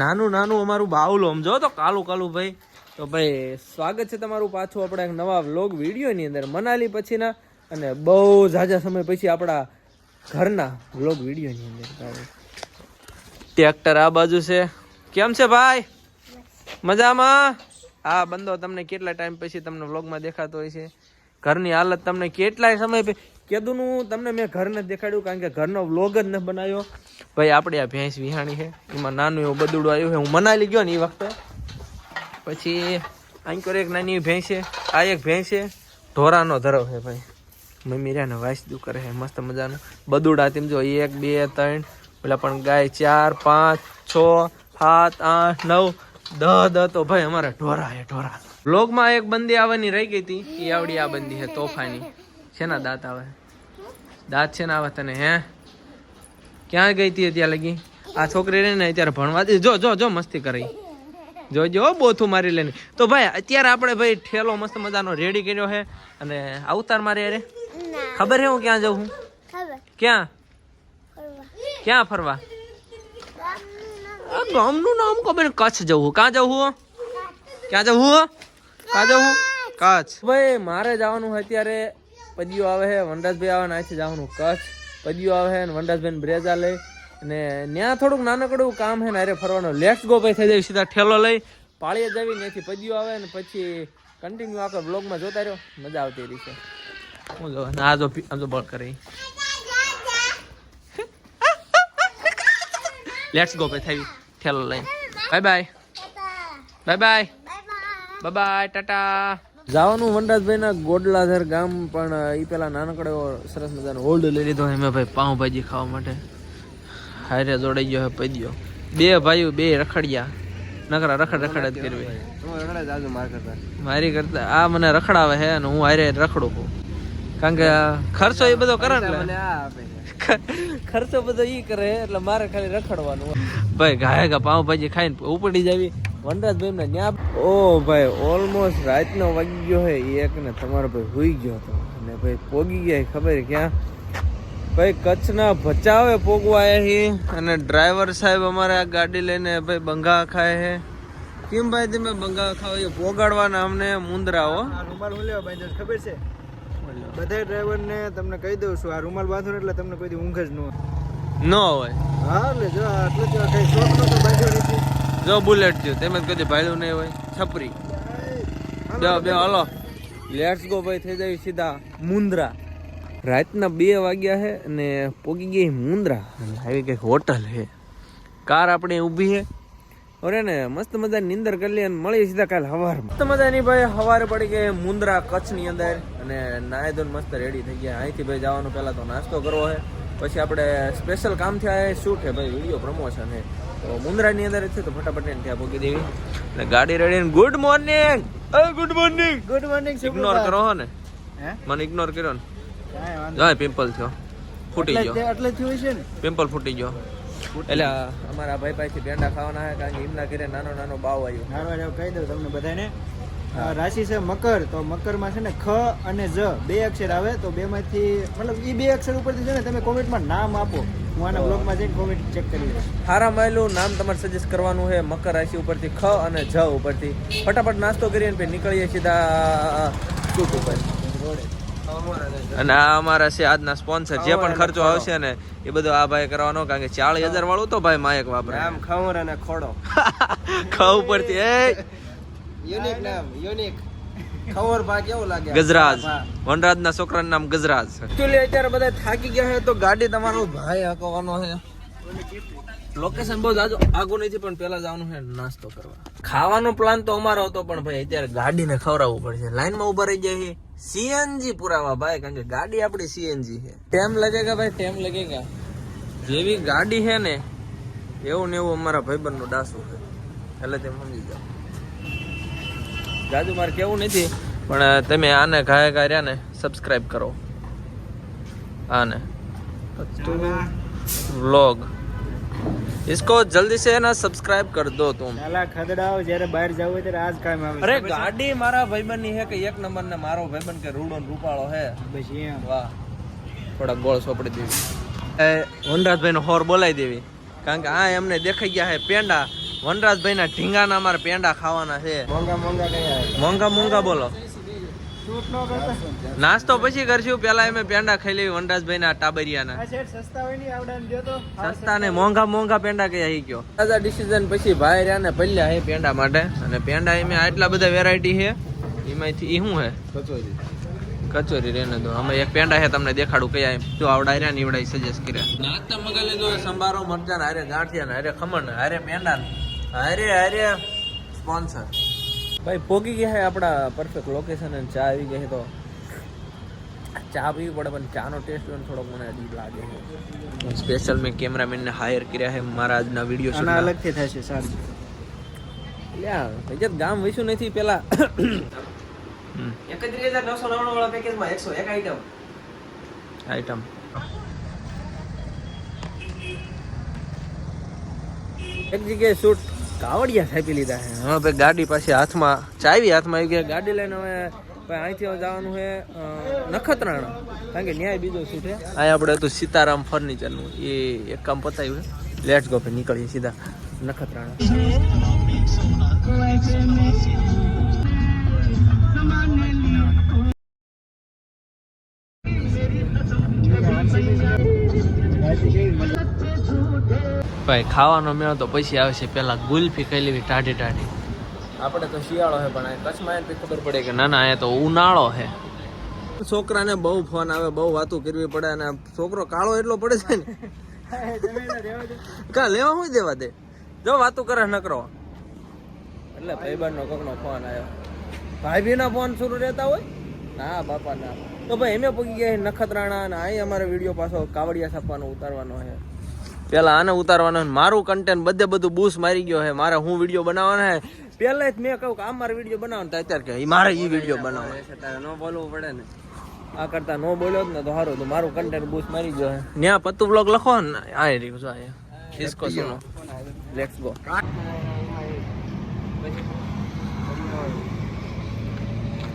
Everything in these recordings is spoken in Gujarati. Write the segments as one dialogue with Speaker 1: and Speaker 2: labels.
Speaker 1: નાનું નાનું અમારું બાવલું સમજો તો કાલું કાલું ભાઈ. તો ભાઈ સ્વાગત છે તમારું પાછું આપણા એક નવા વ્લોગ વિડીયોની અંદર મનાલી પછીના અને બહુ ઝાઝા સમય પછી આપણા ઘરના વ્લોગ વિડીયોની અંદર ટ્રેક્ટર આ બાજુ છે. કેમ છે ભાઈ? મજામાં? હા બંદો તમને કેટલા ટાઈમ પછી તમને વ્લોગમાં દેખાતો હોય છે? ઘરની હાલત તમને કેટલાય સમય કીધુંનું તમને મેં ઘર નથી દેખાડ્યું કારણ કે ઘરનો વ્લોગ જ ન બનાવ્યો. ભાઈ આપણે આ ભેંસ વિહાણી છે. એમાં નાનું એવું બદુડું આવ્યું છે. હું મનાલી ગયો ને એ વખતે. પછી આંકોર એક નાની ભેંસ છે. આ એક ભેંસ છે. ઢોરાનો ધરો છે, ભાઈ. મમ્મી રહ્યા ને વાંચતું કરે છે. મસ્ત મજાનું. બદુડા તેમ જો એક, બે, ત્રણ. પેલા પણ ગાય ચાર, પાંચ, છ, સાત, આઠ, નવ, દહ દહ તો ભાઈ અમારે ઢોરા છે, ઢોરા. બ્લોગમાં એક બંદી આવવાની રહી ગઈ હતી. એ આવડી આ બંદી છે તોફાની. શેના દાંત આવે? દાંત છે ને આવે તને, હે? ક્યાં ગઈ હતી ત્યાં લગી? આ છોકરી રહીને અત્યારે ભણવા જો જો જો, મસ્તી કરી. જોજો બોથું મારી લેને તો ભાઈ, અત્યારે આપણે ભાઈ ઠેલો મસ્ત મજાનો રેડી કર્યો છે અને અવતાર મારે અરે? ખબર છે હું ક્યાં જઉં ક્યાં? ક્યાં ફરવા? ગામનું નામ ખબર. કચ્છ જવું ક્યાં જવું ક્યાં જવું કાં હું? કચ્છ ભાઈ, મારે જવાનું છે અત્યારે પદીઓ આવે છે, વનરાજભાઈ આવે ને અહીંથી જવાનું કચ્છ. પદીઓ આવે છે ને વનરાજભાઈ બ્રેજા લઈ અને ત્યાં થોડુંક નાનકડું કામ છે ને, અરે ફરવાનું. લેટ્સ ગો ભાઈ, થઈ જાય, સીધા ઠેલો લઈ. પાળીએ જવી ત્યાંથી પદીઓ આવે ને પછી કન્ટિન્યુ આખો બ્લોગમાં જોતા રહ્યો. મજા આવતી રહી છે. હું જો આ જો પી- આમ જો બળ કરે. લેટ્સ ગો ભાઈ, થઈ ઠેલો લઈને bye bye bye bye bye bye tata. જવાનું વનરાજભાઈ ના ગોડલાધર ગામ પણ એ પેલા નાનકડો સરસ મજાનો હોલ્ડ લઈ લીધો એમ ભાઈ પાઉંભાજી ખાવા માટે. હારે જોડાઈ ગયો હે પદ્યો બે ભાઈઓ બે રખડ્યા. નકરા રખડ રખડ જ કરવી. મારી કરતા આ મને રખડાવે છે અને હું હારે રખડું છું. કારણ કે ખર્ચો એ બધો કરે ને એટલે. ખર્ચો બધો ઈ કરે એટલે મારે ખાલી રખડવાનું. ભાઈ ગાય ગા પાવભાજી ખાઈને ઉપડી જાવી. વનરાજભાઈ ને ન્યા ઓ ભાઈ ઓલમોસ્ટ રાતનો વાગી ગયો હે એક ને તમારો ભાઈ હુઈ ગયો હતો. અને ભાઈ પોગી ગયા ખબર ક્યાં? ભાઈ કચ્છના ભચાવે પોગવા હી. અને ડ્રાઈવર સાહેબ અમારે આ ગાડી લઈને ભાઈ બંગા ખાય હે. કેમ ભાઈ તમે બંગા ખાવ? એ પોગાડવાના અમને મુંદરા હો.
Speaker 2: આ રૂમાલ હું લેવા બાંધ્યો ખબર છે? બધા ડ્રાઈવર ને તમને કહી દઉં છું આ રૂમાલ બાંધો એટલે તમને કોઈ ઊંઘ જ ન.
Speaker 1: ન હોય.
Speaker 2: હા એટલે જો આ જો કઈ શોખ નતો બાંધ્યો
Speaker 1: જો બુલેટ જ કદી ભાઈલું નહીં હોય, છપરી. બે બે, હલો. લેટ્સ ગો ભાઈ, થઈ જાય સીધા મુંદ્રા. રાતના બે વાગ્યા છે અને પોગી ગઈ મુંદ્રા. આવી કંઈક હોટલ છે કાર આપણી ઊભી છે અરે ને, મસ્ત મજાની નીંદર કરી લઈએ અને મળી સીધા કાલ હવાર મસ્ત મજાની ભાઈ, હવારે પડી ગઈ મુંદ્રા કચ્છની અંદર. અને નાય ધોન મસ્ત રેડી થઈ ગયા. અહીંથી ભાઈ જવાનું પહેલાં તો નાસ્તો કરવો છે પછી આપણે સ્પેશિયલ કામ થયા શું છે ભાઈ વીડિયો પ્રમોશન છે તો મુંદ્રાની અંદર છે તો ફટાફટ એને ત્યાં પૂકી દેવી. અને ગાડી ready good morning good morning
Speaker 2: good morning
Speaker 1: ignore કરો ને.
Speaker 2: હે?
Speaker 1: મને ઇગ્નોર કર્યો ને. જાય પિમ્પલ થયો. ફૂટી ગયો.
Speaker 2: એટલે થયું છે ને?
Speaker 1: પિમ્પલ ફૂટી ગયો. એટલે અમારા ભાઈ પાસેથી પેંડા ખાવાના કારણ કે એમના ઘરે નાનો નાનો બાવ આવ્યો.
Speaker 2: નાનો કહી દઉં તમને બધાને. રાશિ છે મકર તો મકરમાં છે ને ખ અને જ બે અક્ષર આવે તો બે માંથી મતલબ એ બે અક્ષર ઉપરથી છે ને તમે કોમેન્ટમાં નામ આપો. હું આના બ્લોગમાં જઈને કોમેન્ટ ચેક કરી લઈશ.
Speaker 1: હારા માયલું નામ તમારે સજેસ્ટ કરવાનું છે મકર રાશિ ઉપરથી ખ અને જ ઉપરથી. ફટાફટ નાસ્તો કરીને પછી નીકળીએ સીધા શૂટ ઉપર અને આ અમારા છે આજના સ્પોન્સર જે પણ ખર્ચો આવશે ને એ બધો આ ભાઈ કરવાનો કારણ કે ચાળીસ હજાર વાળું તો ભાઈ માયક વાપરે.
Speaker 2: આમ ખવર અને ખોડો.
Speaker 1: ખ ઉપરથી એ
Speaker 2: યુનિક નામ યુનિક ખબર ભા કેવું લાગે.
Speaker 1: ગજરાજ. વનરાજના છોકરા નામ ગજરાજ. એકચ્યુઅલી અત્યારે બધા થાકી ગયા છે તો ગાડી તમારો ભાઈ હકવાનો છે. લોકેશન બહુ જાજો આગું નથી પણ પેલા જવાનું છે નાસ્તો કરવા. ખાવાનો પ્લાન તો અમારો હતો પણ ભાઈ અત્યારે ગાડીને ખવડાવવું પડશે. લાઈનમાં ઊભા રહી જાય છે. સીએનજી પુરાવા ભાઈ કારણ કે ગાડી આપણી સીએનજી છે. ટેમ લગેગા ભાઈ? ટેમ લગેગા જેવી ગાડી છે ને એવું ને એવું અમારા ભાઈબંધનો ડાસું છે. એટલે તેમ સમજી જાઓ. જાજુ મારે કેવું નથી પણ તમે આને ઘાય કર્યા ને સબસ્ક્રાઇબ કરો આને વ્લોગ इसको जल्दी से ना सब्सक्राइब कर दो तुम
Speaker 2: નાલા ખદડાઓ જ્યારે બહાર જવું હોય ત્યારે આજ કામ આવે
Speaker 1: અરે ગાડી મારા ભાઈબંધ ની હે કે એક નંબર ને મારો ભાઈબંધ કે રૂડો ને રૂપાળો હે
Speaker 2: બસ એમ
Speaker 1: વાહ થોડા ગોળ સોપડી દેવી એ વનરાજભાઈ નો હોર બોલાવી દેવી કારણ કે આ એમને દેખાઈ ગયા હે પેંડા વનરાજભાઈ ના ઢીંગાના અમારે પેંડા ખાવાના છે.
Speaker 2: મોંઘા મોંઘા કયા
Speaker 1: મોંઘા મોંઘા બોલો. નાસ્તો પછી કરશું. પેલા એમ પેંડા ખાઈ લેવી વનરાજભાઈ ના ટાબરિયાના
Speaker 2: સસ્તા હોય ને દ્યો તો.
Speaker 1: સસ્તા ને મોંઘા મોંઘા પેંડા કઈ આવી ગયો. ડિસિઝન પછી ભાઈ રહ્યા ને પલ્યા હે પેંડા માટે. અને પેંડા એમ આટલા બધા વેરાયટી છે. એમાંથી એ શું હે?
Speaker 2: કચોરી.
Speaker 1: કચોરી રેને દો અમે એક પેંડા છે તમને દેખાડું કયા એમ. જો આવડા રહ્યા ને એવડા સજેસ્ટ કર્યા. નાસ્તા મગા લીધો સંભારો મરચાં ને હારે ગાંઠિયા ને હારે ખમણ ને હારે પેંડા હારે હારે સ્પોન્સર ભાઈ પોગી ગયા હે આપણા પરફેક્ટ લોકેશન અને ચા આવી ગઈ છે તો. ચા પીવી પડે પણ ચાનો ટેસ્ટ પણ થોડોક મને અજીબ લાગે છે. સ્પેશિયલ મેં કેમેરામેનને હાયર કર્યા છે મારા આજના વીડિયો શૂટ
Speaker 2: અલગથી થશે સારું.
Speaker 1: લ્યા ભૈજત ગામ વિશું નથી પેલા.
Speaker 3: એકત્રીસ હજાર નવસો નવ્વાણું વાળા પેકેજમાં એકસો એક આઈટમ
Speaker 1: આઈટમ એક જગ્યાએ શૂટ કાવડિયા થાપી લીધા છે. હા ભાઈ ગાડી પાછી હાથમાં ચાવી હાથમાં આવી ગયા. ગાડી લઈને હવે ભાઈ અહીંથી જવાનું છે નખત્રાણા. કારણ કે ન્યાય બીજો શું છે? અહીં આપણે હતું સીતારામ ફર્નિચરનું એ એક કામ પતાવ્યું છે. લેટ્સ ગો ભાઈ નીકળીએ સીધા નખત્રાણા. ભાઈ ખાવાનો મેળો તો પછી આવશે. પેલા ગુલ્ફી ખાઈ લેવી ટાઢી ટાઢી. આપણે તો શિયાળો છે પણ આ કચ્છમાં એને ખબર પડે કે ના ના અહીંયા તો ઉનાળો છે છોકરાને બહુ ફોન આવે બહુ વાતો કરવી પડે અને છોકરો કાળો એટલો પડે છે ને. કા લેવા શું દેવા દે? જો વાતો કરે નકરો. એટલે ભાઈબંધ નો કોકનો ફોન આવ્યો. ભાઈ ભીના ફોન શરૂ રહેતા હોય? ના બાપા ના તો ભાઈ એમે પગી ગયા નખત્રાણા અને અહીં અમારે વીડિયો પાછો કાવડિયા છાપવાનો ઉતારવાનો છે. પેલા આને ઉતારવાનો મારું કન્ટેન્ટ બધે બધું બૂસ મારી ગયો છે. મારે હું વીડિયો બનાવવાનો છે? પેલા જ મેં કહ્યું કે આ મારે વીડિયો બનાવવાનો. તો અત્યારે કે મારે એ વીડિયો બનાવવાનો. ન બોલવું પડે ને. આ કરતા નો બોલ્યો ને તો સારું તો મારું કન્ટેન્ટ બૂસ મારી ગયો છે. ન્યા પત્તુ બ્લોગ લખો ને. આ રહ્યું જો આ ઇસકો સુનો લેટ્સ ગો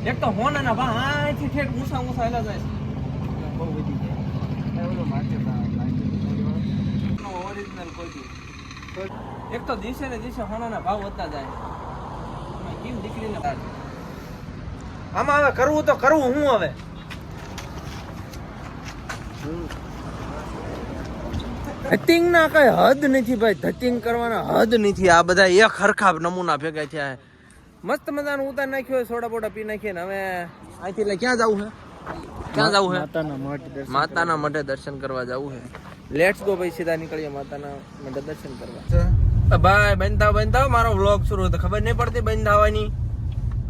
Speaker 1: એક તો હોન ના બા આથી ઠેઠ ઊંસા ઊંસા એલા જાય
Speaker 2: બહુ વધી જાય
Speaker 1: ઓરિજિનલ કોઈ એક તો દિવસે ને દિવસે હોનાના ભાવ વધતા જાય. કેમ દીકરીને આમાં હવે કરવું તો કરવું હું હવે? ધતિંગ ના કઈ હદ નથી ભાઈ ધતિંગ કરવાના હદ નથી. આ બધા એક હરખા નમૂના ભેગા થયા છે. મસ્ત મજાનું ઉતાર નાખ્યો સોડા બોડા પી નાખીએ ને હવે અહીંથી એટલે ક્યાં જવું છે? ક્યાં જવું છે?
Speaker 2: માતાના મઠે દર્શન
Speaker 1: મઢે દર્શન કરવા જવું છે. લેટ્સ ગો ભાઈ સીધા નીકળીએ માતાના મંડળ દર્શન કરવા. ભાઈ બંધાવ બંધાવ મારો વ્લોગ શરૂ હતો ખબર નહીં પડતી બંધાવાની?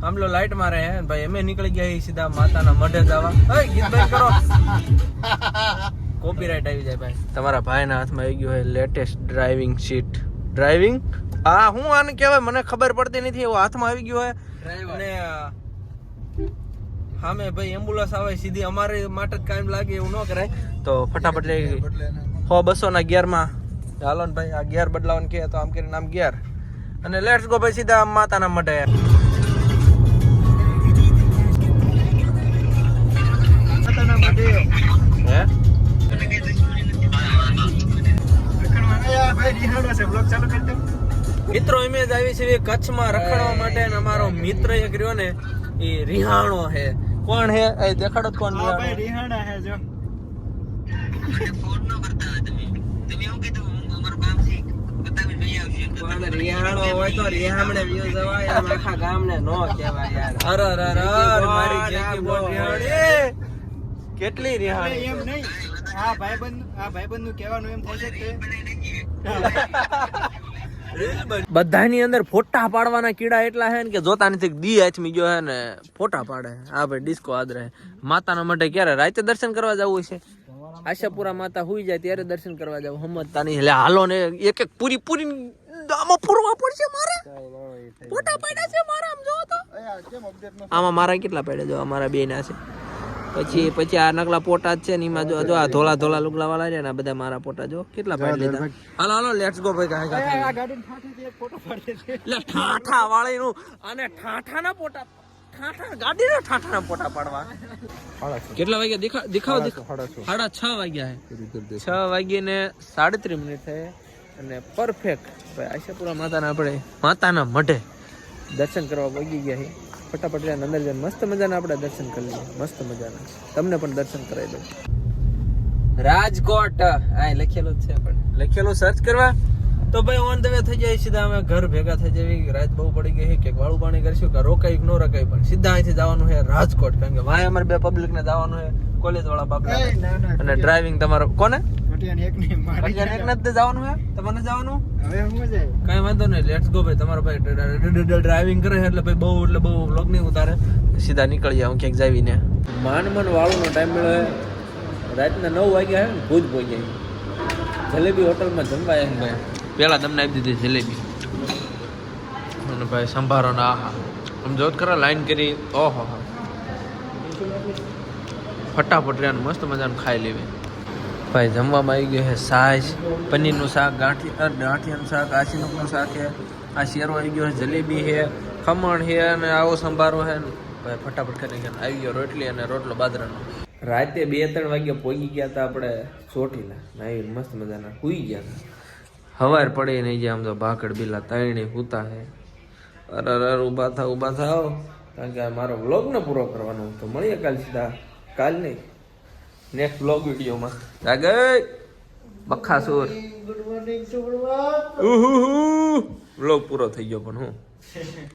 Speaker 1: હમ લો લાઈટ મારે હે. ભાઈ અમે નીકળી ગયા સીધા માતાના મઢે જવા. ઓય ગીત બંધ કરો. કોપીરાઈટ આવી જાય ભાઈ. તમારા ભાઈના હાથમાં આવી ગયું હોય લેટેસ્ટ ડ્રાઇવિંગ સીટ ડ્રાઇવિંગ હા હું આને કહેવાય? મને ખબર પડતી નથી. એવું હાથમાં આવી ગયું હોય. અને હા મેં ભાઈ એમ્બ્યુલન્સ આવે સીધી અમારે માટે જ કાયમ લાગે એવું ન કરાય. તો ફટાફટ લઈ હો બસો ના ગિયરમાં ચાલો ને ભાઈ આ ગિયર બદલાવાનું કહે તો આમ કરીને આમ ગિયર. અને લેટ્સ ગો ભાઈ સીધા માતાના મઢે.
Speaker 2: માતાના દો
Speaker 1: મિત્રો ઇમેજ આવી છે કચ્છમાં રખડવા માટે અમારો મિત્ર એક રહ્યો ને એ રિહાણો હે કોણ હે એ દેખાડો કોણ રિહાણા?
Speaker 2: હે જો.
Speaker 3: પણ રિહાણો હોય તો રિહામણે વ્યૂ જવાય આમ આખા ગામને નો કહેવાય યાર.
Speaker 1: અરે અરે અરે અરે, મારી જેકી બોલ
Speaker 3: બોલ.
Speaker 1: રિહાણી. કેટલી રિહાણી?
Speaker 2: એમ નહીં. આ ભાઈબંધ આ ભાઈબંધનું કહેવાનું એમ થાય છે કે
Speaker 1: બધાની અંદર ફોટા પાડવાના કીડા એટલા છે ને કે જોતા નથી કે દી આચમી ગયો હે ને ફોટા પાડે. હા ભાઈ ડિસ્કો આદરે માતાના માટે ક્યારે? રાતે દર્શન કરવા જવું છે આશાપુરા માતા હુઈ જાય ત્યારે દર્શન કરવા જવું. હમજતા નહીં એટલે હાલો ને એક એક પૂરી પૂરી આમાં પૂરવા પડશે મારે? ફોટા પડ્યા છે મારા આમ જોવો તો? આમાં મારા કેટલા પડ્યા જો? મારા બે ના છે. પછી પછી આ નકલા પોટા જ છે ને એમાં જો જો આ ધોલા ધોલા લુગલા વાળા છે ને બધા મારા પોટા જો. કેટલા પાડી લીધા? હાલો હાલો લેટ્સ ગો ભાઈ કાંઈ કાંઈ
Speaker 2: આ ગાડી ઠાઠીથી એક ફોટો પાડે છે.
Speaker 1: એટલે ઠાઠા અને ઠાઠાના પોટા ઠાઠા ગાડીના ઠાઠાના પોટા પાડવા. કેટલા વાગ્યા? દેખા દેખાવ દેખાવ સાડા છ વાગ્યા છ વાગ્યે ને સાડત્રીસ મિનિટ થાય. અને પરફેક્ટ ભાઈ આશાપુરા માતાના આપણે માતાના મઢે દર્શન કરવા પહોંચી ગયા છીએ. ફટાફટ રહ્યા અંદર જઈને મસ્ત મજાના આપણે દર્શન કરી લઈએ. મસ્ત મજાના. તમને પણ દર્શન કરાવી દઉં.
Speaker 3: રાજકોટ. આ લખેલું જ છે પણ
Speaker 1: લખેલું સર્ચ કરવા? તો ભાઈ ઓન ધ વે થઈ જાય સીધા અમે ઘર ભેગા થઈ જવી રાત બહુ પડી ગઈ છે કે વાળું પાણી કરશું કે રોકાઈ કે ન રોકાય પણ સીધા અહીંથી જવાનું છે રાજકોટ. કારણ કે વાય અમારે બે પબ્લિક ને જવાનું છે કોલેજ વાળા
Speaker 2: ના,
Speaker 1: અને ડ્રાઇવિંગ તમારો કોને?
Speaker 2: એક નહીં, મારી
Speaker 1: અગિયાર એક નથી જવાનું હે? તમને જવાનું?
Speaker 2: હવે હું જાય?
Speaker 1: કઈ વાંધો નહીં લેટ્સ ગો ભાઈ. તમારો ભાઈ ડ્રાઇવિંગ કરે એટલે ભાઈ બહુ એટલે બહુ વ્લોગ નહીં ઉતારે. સીધા નીકળી જાવ ક્યાંક જાવીને. માન મન વાળુનો ટાઈમ મળે. રાતના નવ વાગ્યા છે ને ભૂજ પહોંચ્યા જલેબી હોટલમાં જમવા એમ ભાઈ. પહેલાં તમને આપી દીધી જલેબી. અને ભાઈ સંભારો ના આહા આમ જોત ખરા લાઈન કરી ઓહો. ફટાફટ રહ્યા મસ્ત મજાનું ખાઈ લેવી. ભાઈ, જમવામાં આવી ગયું છે સાસ પનીરનું શાક, ગાંઠી ગાંઠિયાનું શાક આ શાક છે. આ શેરો આવી ગયો છે, જલેબી છે, ખમણ છે અને આવો સંભારો છે. ભાઈ, ફટાફટ કરી ગયા આવી ગયો રોટલી અને રોટલો બાજરાનો. રાતે બે ત્રણ વાગ્યા પહોંચી ગયા હતા આપણે ચોટીલા. આવી મસ્ત મજાના સુઈ ગયા હતા હવાર પડે નહીં જ્યાં આમ તો ભાકડ બિલા તાણી હુતા છે. અરે અરે ઊભા થાવ ઊભા થાવ. કારણ કે મારો વ્લોગ ને પૂરો કરવાનો તો મળીએ કાલ સીધા. કાલ નહીં. નેક્સ્ટ બ્લોગ વિડીયોમાં જાગઈ બખાસુર
Speaker 2: ગુડ મોર્નિંગ
Speaker 1: વ્લોગ પૂરો થઈ ગયો પણ હું.